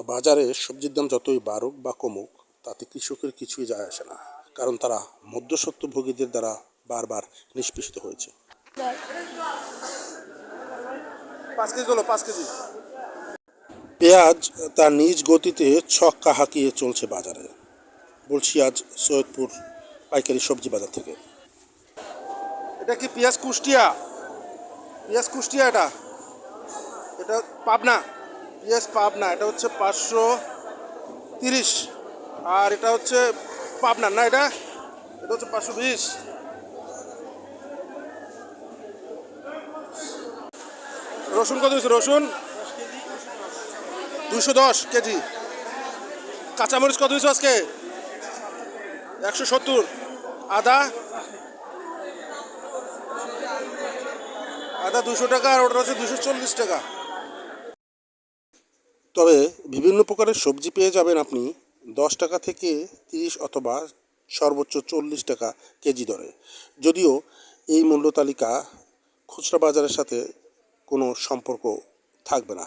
বাজারে সবজির দাম যতই বাড়ুক বা কমুক তাতে কৃষকের কিছুই যায় আসে না কারণ তারা মধ্যস্বত্বভোগীদের দ্বারা বারবার নিষ্পেষিত হয়েছে। পেঁয়াজ তার নিজ গতিতে ছক্কা হাঁকিয়ে চলছে বাজারে। বলছি আজ সৈয়দপুর পাইকারি সবজি বাজার থেকে। এটা কি পেঁয়াজ কুষ্টিয়া? পেঁয়াজ কুষ্টিয়া এটা? এটা পাবনা? পেঁয়াজ পাবনা, এটা হচ্ছে পাঁচশো তিরিশ। আর এটা হচ্ছে পাবনা, না এটা? এটা হচ্ছে পাঁচশো বিশ। রসুন কত হয়েছে? রসুন দুশো দশ কেজি। কাঁচামরিচ কত হয়েছে আজকে? একশো সত্তর। আদা? আদা দুশো টাকা আর ওটা হচ্ছে দুশো চল্লিশ টাকা। তবে বিভিন্ন প্রকারের সবজি পেয়ে যাবেন আপনি দশ টাকা থেকে তিরিশ অথবা সর্বোচ্চ চল্লিশ টাকা কেজি দরে। যদিও এই মূল্য তালিকা খুচরা বাজারের সাথে কোনো সম্পর্ক থাকবে না।